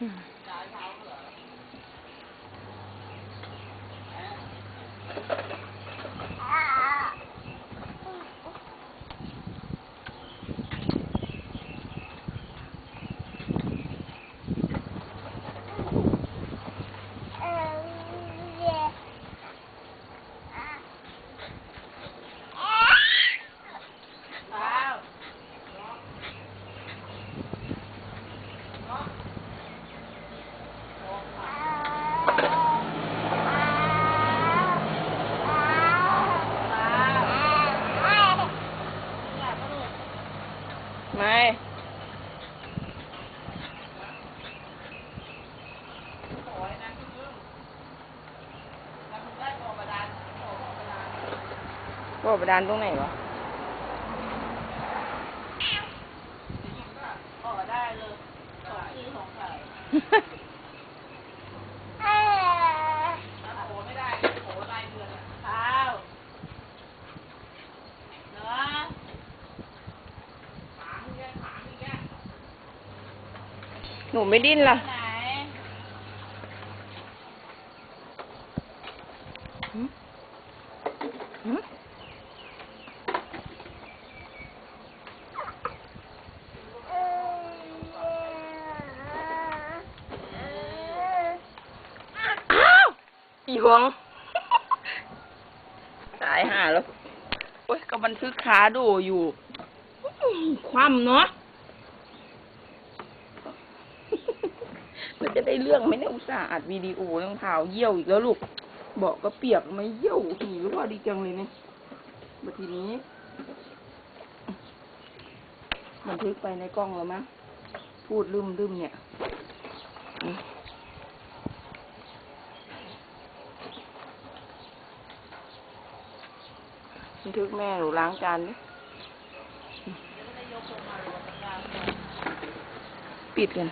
嗯。喝 ไม่บ่อบาดาลตรงไหนวะออกได้เลยสองที่สองสายโอ้ไม่ได้โอ้รายเดือนอะข้าวเนาะถามอีกแกถามอีกแก หนูไม่ดิ้นล่ะไหนหืมหืมอ้าวอีหวงตายห่าแล้ว โอ้ยก็บันทึกขาดูอยู่อื้อคว่ำเนาะ มันจะได้เรื่องไหมเนี่ยอุตส่าห์อัดวิดีโอรองเท้าเยี่ยวอีกแล้วลูกบอกก็เปียกไม่เยี่ยวหีรือว่าดีจังเลยเนี่ยบัดทีนี้บันทึกไปในกล้องแล้วมั้งพูดลืมลืมเนี่ยมบันทึกแม่หนูล้างจานดิปิดกัน